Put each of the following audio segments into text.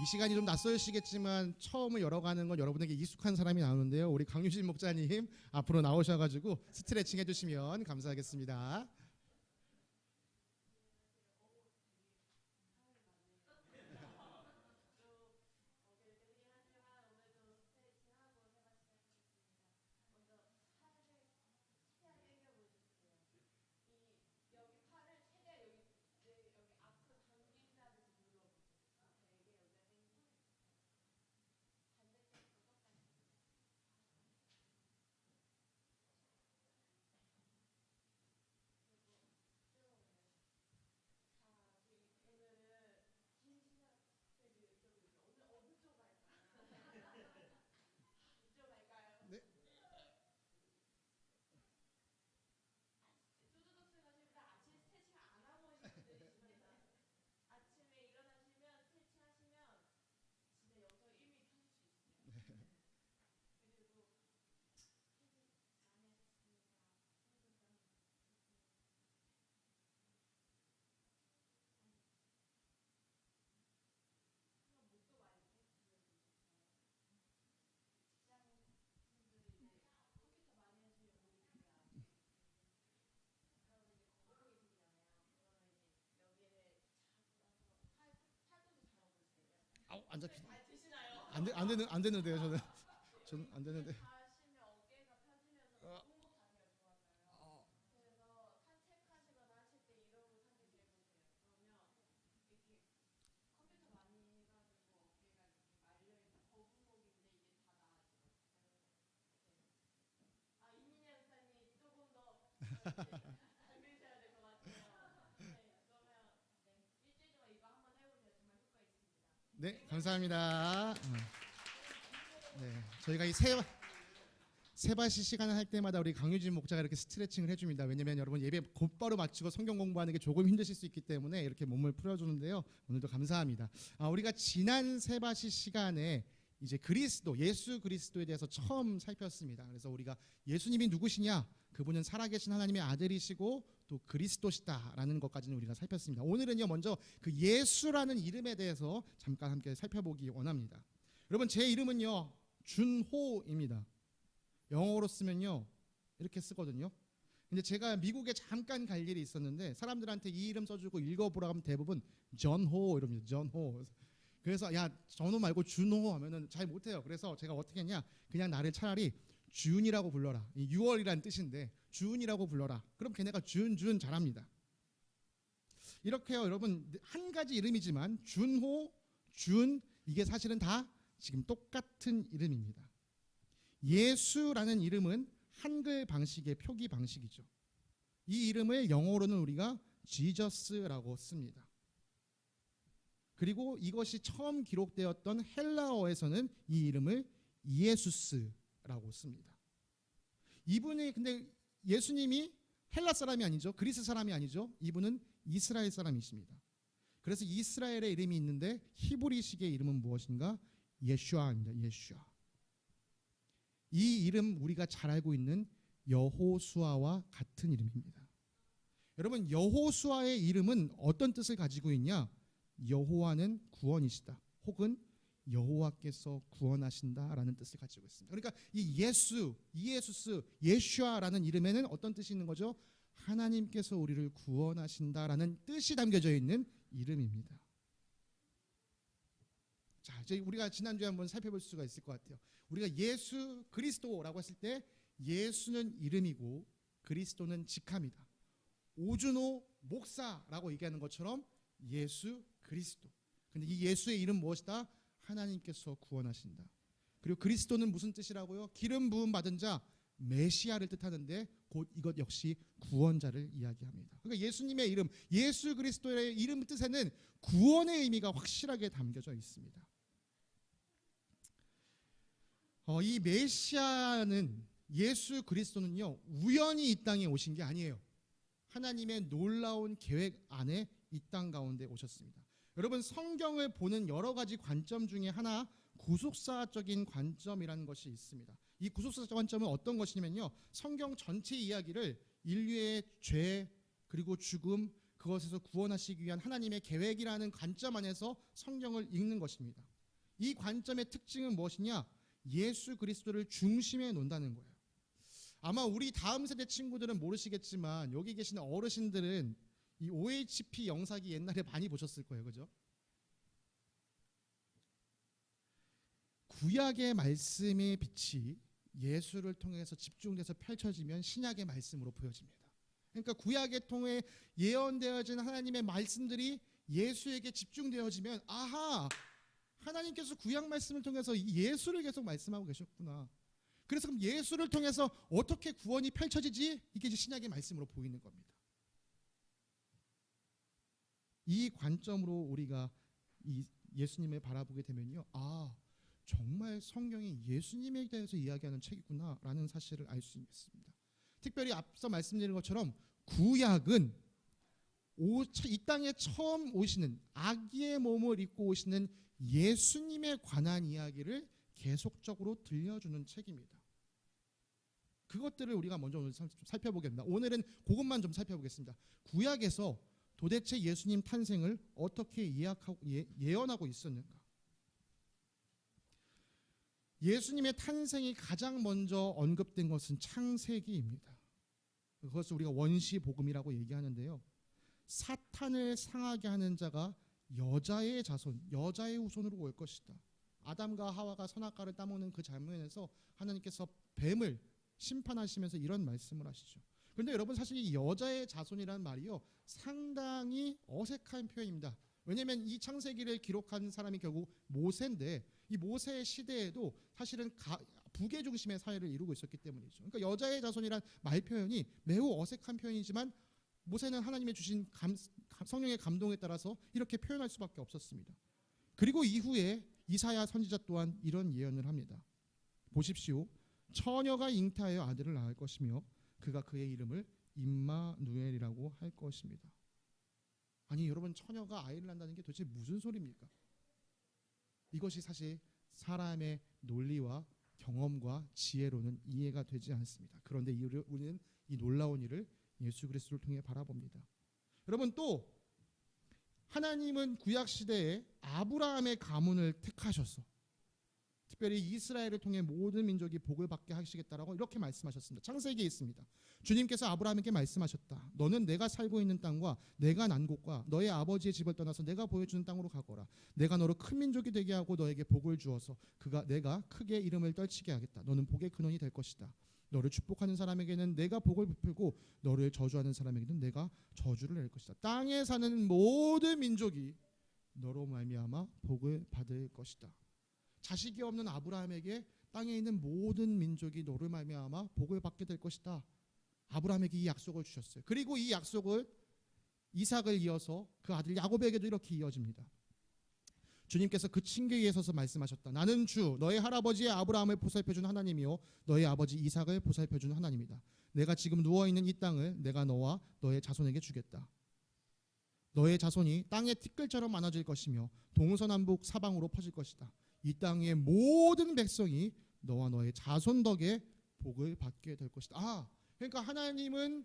이 시간이 좀 낯설시겠지만 처음을 열어가는 건 여러분에게 익숙한 사람이 나오는데요. 우리 강유진 목사님 앞으로 나오셔가지고 스트레칭 해주시면 감사하겠습니다. 안 잡히. 안, 되, 안 되는 안 되는데요 저는 저는 안 되는데. 네, 감사합니다. 어. 네, 저희가 이 세, 세바시 시간을 할 때마다 우리 강유진 목자가 이렇게 스트레칭을 해줍니다. 왜냐면 여러분 예배 곧바로 마치고 성경 공부하는 게 조금 힘드실 수 있기 때문에 이렇게 몸을 풀어주는데요. 오늘도 감사합니다. 아, 우리가 지난 세바시 시간에 이제 그리스도, 예수 그리스도에 대해서 처음 살폈습니다. 그래서 우리가 예수님이 누구시냐? 그분은 살아계신 하나님의 아들이시고 또 그리스도시다라는 것까지는 우리가 살폈습니다. 오늘은요 먼저 그 예수라는 이름에 대해서 잠깐 함께 살펴보기 원합니다. 여러분 제 이름은요 준호입니다. 영어로 쓰면요 이렇게 쓰거든요. 근데 제가 미국에 잠깐 갈 일이 있었는데 사람들한테 이 이름 써주고 읽어보라 하면 대부분 전호 이럽니다. 전호. 그래서 야 전호 말고 준호 하면은 잘 못해요. 그래서 제가 어떻게 했냐 그냥 나를 차라리 준이라고 불러라. 이 6월이라는 뜻인데 준이라고 불러라. 그럼 걔네가 준 준 잘합니다. 이렇게요, 여러분 한 가지 이름이지만 준호, 준 이게 사실은 다 지금 똑같은 이름입니다. 예수라는 이름은 한글 방식의 표기 방식이죠. 이 이름을 영어로는 우리가 지저스라고 씁니다. 그리고 이것이 처음 기록되었던 헬라어에서는 이 이름을 이에수스라고 씁니다. 이분이 근데 예수님이 헬라 사람이 아니죠. 그리스 사람이 아니죠. 이분은 이스라엘 사람이십니다. 그래서 이스라엘의 이름이 있는데 히브리식의 이름은 무엇인가? 예슈아입니다. 예슈아. 이 이름 우리가 잘 알고 있는 여호수아와 같은 이름입니다. 여러분 여호수아의 이름은 어떤 뜻을 가지고 있냐? 여호와는 구원이시다. 혹은 여호와께서 구원하신다라는 뜻을 가지고 있습니다. 그러니까 이 예수, 이예수스, 예슈아라는 이름에는 어떤 뜻이 있는 거죠? 하나님께서 우리를 구원하신다라는 뜻이 담겨져 있는 이름입니다. 자, 이제 우리가 지난주에 한번 살펴볼 수가 있을 것 같아요. 우리가 예수 그리스도라고 했을 때 예수는 이름이고 그리스도는 직함이다. 오준호 목사라고 얘기하는 것처럼 예수 그리스도. 근데 이 예수의 이름 무엇이다? 하나님께서 구원하신다. 그리고 그리스도는 무슨 뜻이라고요? 기름 부음 받은 자 메시아를 뜻하는데 곧 이것 역시 구원자를 이야기합니다. 그러니까 예수님의 이름, 예수 그리스도의 이름 뜻에는 구원의 의미가 확실하게 담겨져 있습니다. 어, 이 메시아는 예수 그리스도는요 우연히 이 땅에 오신 게 아니에요. 하나님의 놀라운 계획 안에 이 땅 가운데 오셨습니다. 여러분 성경을 보는 여러 가지 관점 중에 하나 구속사적인 관점이라는 것이 있습니다. 이 구속사적 관점은 어떤 것이냐면요. 성경 전체 이야기를 인류의 죄 그리고 죽음 그것에서 구원하시기 위한 하나님의 계획이라는 관점 안에서 성경을 읽는 것입니다. 이 관점의 특징은 무엇이냐? 예수 그리스도를 중심에 놓는다는 거예요. 아마 우리 다음 세대 친구들은 모르시겠지만 여기 계시는 어르신들은 이 OHP 영상이 옛날에 많이 보셨을 거예요. 그죠? 구약의 말씀의 빛이 예수를 통해서 집중돼서 펼쳐지면 신약의 말씀으로 보여집니다. 그러니까 구약의 통해 예언되어진 하나님의 말씀들이 예수에게 집중되어지면 아하 하나님께서 구약 말씀을 통해서 이 예수를 계속 말씀하고 계셨구나. 그래서 그럼 예수를 통해서 어떻게 구원이 펼쳐지지? 이게 이제 신약의 말씀으로 보이는 겁니다. 이 관점으로 우리가 이 예수님을 바라보게 되면요. 아, 정말 성경이 예수님에 대해서 이야기하는 책이구나라는 사실을 알 수 있습니다. 특별히 앞서 말씀드린 것처럼 구약은 오, 이 땅에 처음 오시는 아기의 몸을 입고 오시는 예수님에 관한 이야기를 계속적으로 들려주는 책입니다. 그것들을 우리가 먼저 오늘 좀 살펴보겠습니다. 오늘은 그것만 좀 살펴보겠습니다. 구약에서 도대체 예수님 탄생을 어떻게 예약하고 예, 예언하고 있었는가? 예수님의 탄생이 가장 먼저 언급된 것은 창세기입니다. 그것을 우리가 원시 복음이라고 얘기하는데요. 사탄을 상하게 하는 자가 여자의 자손, 여자의 후손으로 올 것이다. 아담과 하와가 선악과를 따먹는 그 장면에서 하나님께서 뱀을 심판하시면서 이런 말씀을 하시죠. 그런데 여러분 사실 이 여자의 자손이라는 말이요 상당히 어색한 표현입니다. 왜냐하면 이 창세기를 기록한 사람이 결국 모세인데 이 모세의 시대에도 사실은 가, 북의 중심의 사회를 이루고 있었기 때문이죠. 그러니까 여자의 자손이란 말 표현이 매우 어색한 표현이지만 모세는 하나님의 주신 감, 성령의 감동에 따라서 이렇게 표현할 수밖에 없었습니다. 그리고 이후에 이사야 선지자 또한 이런 예언을 합니다. 보십시오. 처녀가 잉태하여 아들을 낳을 것이며 그가 그의 이름을 임마누엘이라고 할 것입니다. 아니 여러분 처녀가 아이를 낳는다는 게 도대체 무슨 소리입니까? 이것이 사실 사람의 논리와 경험과 지혜로는 이해가 되지 않습니다. 그런데 우리는 이 놀라운 일을 예수 그리스도를 통해 바라봅니다. 여러분 또 하나님은 구약 시대에 아브라함의 가문을 택하셔서 특별히 이스라엘을 통해 모든 민족이 복을 받게 하시겠다라고 이렇게 말씀하셨습니다. 창세기에 있습니다. 주님께서 아브라함에게 말씀하셨다. 너는 내가 살고 있는 땅과 내가 난 곳과 너의 아버지의 집을 떠나서 내가 보여주는 땅으로 가거라. 내가 너로 큰 민족이 되게 하고 너에게 복을 주어서 그가 내가 크게 이름을 떨치게 하겠다. 너는 복의 근원이 될 것이다. 너를 축복하는 사람에게는 내가 복을 베풀고 너를 저주하는 사람에게는 내가 저주를 낼 것이다. 땅에 사는 모든 민족이 너로 말미암아 복을 받을 것이다. 자식이 없는 아브라함에게 땅에 있는 모든 민족이 너를 말미암아 복을 받게 될 것이다. 아브라함에게 이 약속을 주셨어요. 그리고 이 약속을 이삭을 이어서 그 아들 야곱에게도 이렇게 이어집니다. 주님께서 그 층계에 서서 말씀하셨다. 나는 주 너의 할아버지의 아브라함을 보살펴 준 하나님이요 너의 아버지 이삭을 보살펴 준 하나님이다. 내가 지금 누워 있는 이 땅을 내가 너와 너의 자손에게 주겠다. 너의 자손이 땅의 티끌처럼 많아질 것이며 동서남북 사방으로 퍼질 것이다. 이 땅의 모든 백성이 너와 너의 자손 덕에 복을 받게 될 것이다. 아, 그러니까 하나님은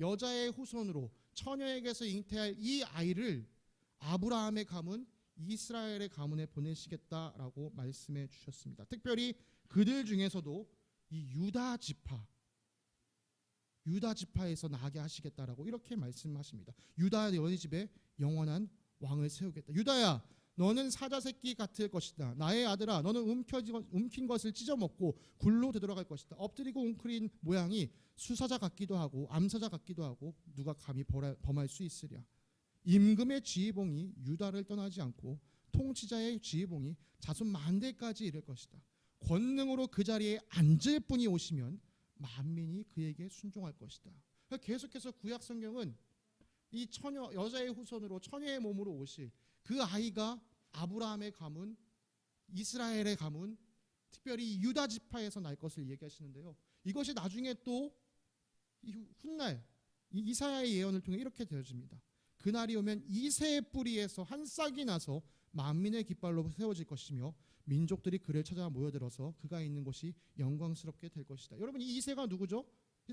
여자의 후손으로 처녀에게서 잉태할 이 아이를 아브라함의 가문 이스라엘의 가문에 보내시겠다라고 말씀해 주셨습니다. 특별히 그들 중에서도 이 유다 지파 유다 지파에서 나게 하시겠다라고 이렇게 말씀하십니다. 유다 여의 집에 영원한 왕을 세우겠다. 유다야 너는 사자 새끼 같을 것이다. 나의 아들아, 너는 움켜지, 움킨 것을 찢어 먹고 굴로 되돌아갈 것이다. 엎드리고 웅크린 모양이 수사자 같기도 하고 암사자 같기도 하고 누가 감히 범할 수 있으랴. 임금의 지휘봉이 유다를 떠나지 않고 통치자의 지휘봉이 자손 만대까지 이를 것이다. 권능으로 그 자리에 앉을 분이 오시면 만민이 그에게 순종할 것이다. 계속해서 구약 성경은 이 처녀 여자의 후손으로 처녀의 몸으로 오실 그 아이가 아브라함의 가문, 이스라엘의 가문, 특별히 유다 지파에서 날 것을 얘기하시는데요. 이것이 나중에 또 훗날 이사야의 예언을 통해 이렇게 되어집니다. 그날이 오면 이새의 뿌리에서 한 싹이 나서 만민의 깃발로 세워질 것이며 민족들이 그를 찾아 모여들어서 그가 있는 곳이 영광스럽게 될 것이다. 여러분 이 이새가 누구죠?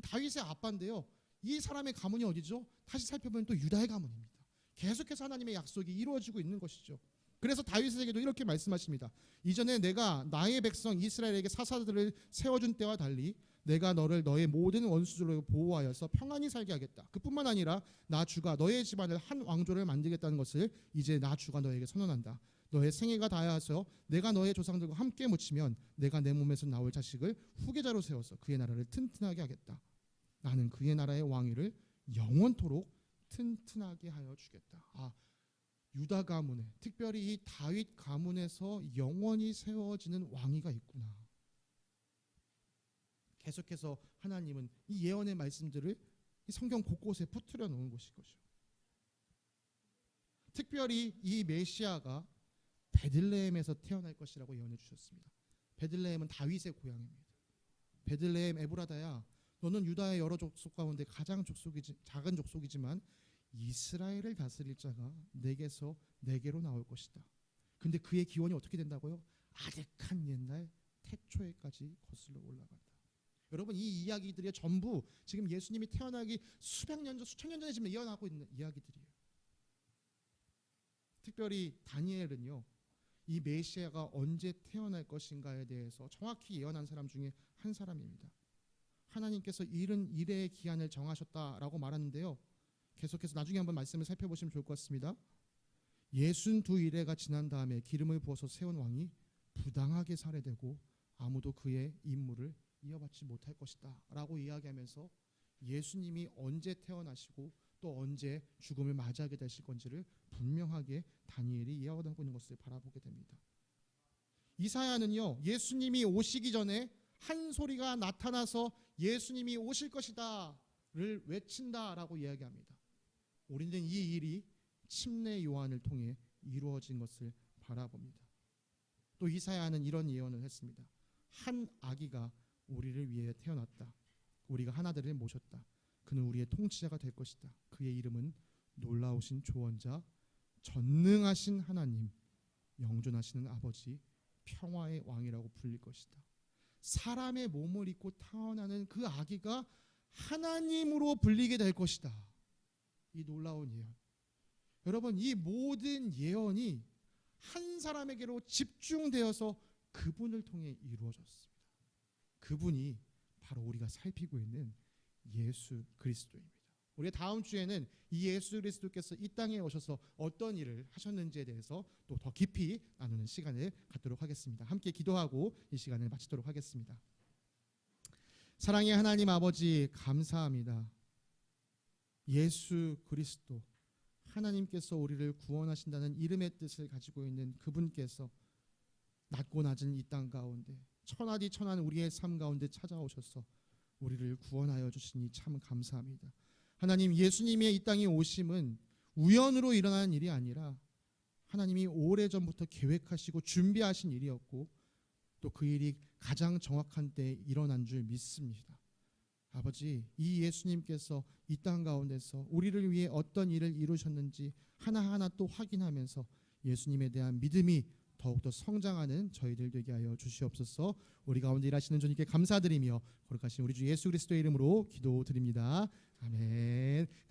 다윗의 아빠인데요. 이 사람의 가문이 어디죠? 다시 살펴보면 또 유다의 가문입니다. 계속해서 하나님의 약속이 이루어지고 있는 것이죠. 그래서 다윗에게도 이렇게 말씀하십니다. 이전에 내가 나의 백성 이스라엘에게 사사들을 세워준 때와 달리 내가 너를 너의 모든 원수들로 보호하여서 평안히 살게 하겠다. 그뿐만 아니라 나 주가 너의 집안을 한 왕조를 만들겠다는 것을 이제 나 주가 너에게 선언한다. 너의 생애가 다하여서 내가 너의 조상들과 함께 묻히면 내가 내 몸에서 나올 자식을 후계자로 세워서 그의 나라를 튼튼하게 하겠다. 나는 그의 나라의 왕위를 영원토록 튼튼하게 하여 주겠다. 아, 유다 가문에 특별히 이 다윗 가문에서 영원히 세워지는 왕위가 있구나. 계속해서 하나님은 이 예언의 말씀들을 이 성경 곳곳에 퍼뜨려 놓은 것이 것이죠. 특별히 이 메시아가 베들레헴에서 태어날 것이라고 예언해 주셨습니다. 베들레헴은 다윗의 고향입니다. 베들레헴 에브라다야 너는 유다의 여러 족속 가운데 가장 족속이지 작은 족속이지만 이스라엘을 다스릴 자가 내게서 내게로 나올 것이다. 근데 그의 기원이 어떻게 된다고요? 아득한 옛날 태초에까지 거슬러 올라간다. 여러분 이 이야기들이 전부 지금 예수님이 태어나기 수백 년 전, 수천 년 전에 지금 예언하고 있는 이야기들이에요. 특별히 다니엘은요. 이 메시아가 언제 태어날 것인가에 대해서 정확히 예언한 사람 중에 한 사람입니다. 하나님께서 이른 일의 기한을 정하셨다라고 말하는데요. 계속해서 나중에 한번 말씀을 살펴보시면 좋을 것 같습니다. 예순 두 이래가 지난 다음에 기름을 부어서 세운 왕이 부당하게 살해되고 아무도 그의 임무를 이어받지 못할 것이다 라고 이야기하면서 예수님이 언제 태어나시고 또 언제 죽음을 맞이하게 되실 건지를 분명하게 다니엘이 예언하고 있는 것을 바라보게 됩니다. 이사야는요 예수님이 오시기 전에 한 소리가 나타나서 예수님이 오실 것이다를 외친다라고 이야기합니다. 우리는 이 일이 침례 요한을 통해 이루어진 것을 바라봅니다. 또 이사야는 이런 예언을 했습니다. 한 아기가 우리를 위해 태어났다. 우리가 하나들을 모셨다. 그는 우리의 통치자가 될 것이다. 그의 이름은 놀라우신 조언자, 전능하신 하나님, 영존하시는 아버지, 평화의 왕이라고 불릴 것이다. 사람의 몸을 입고 타원하는 그 아기가 하나님으로 불리게 될 것이다. 이 놀라운 예언. 여러분 이 모든 예언이 한 사람에게로 집중되어서 그분을 통해 이루어졌습니다. 그분이 바로 우리가 살피고 있는 예수 그리스도입니다. 우리 다음 주에는 이 예수 그리스도께서 이 땅에 오셔서 어떤 일을 하셨는지에 대해서 또 더 깊이 나누는 시간을 갖도록 하겠습니다. 함께 기도하고 이 시간을 마치도록 하겠습니다. 사랑의 하나님 아버지 감사합니다. 예수 그리스도 하나님께서 우리를 구원하신다는 이름의 뜻을 가지고 있는 그분께서 낮고 낮은 이 땅 가운데 천하디 천한 우리의 삶 가운데 찾아오셔서 우리를 구원하여 주시니 참 감사합니다. 하나님 예수님의 이 땅에 오심은 우연으로 일어난 일이 아니라 하나님이 오래전부터 계획하시고 준비하신 일이었고 또 그 일이 가장 정확한 때에 일어난 줄 믿습니다. 아버지, 이 예수님께서 이 땅 가운데서 우리를 위해 어떤 일을 이루셨는지 하나하나 또 확인하면서 예수님에 대한 믿음이 더욱더 성장하는 저희들 되게 하여 주시옵소서. 우리 가운데 일하시는 주님께 감사드리며 거룩하신 우리 주 예수 그리스도의 이름으로 기도드립니다. 아멘.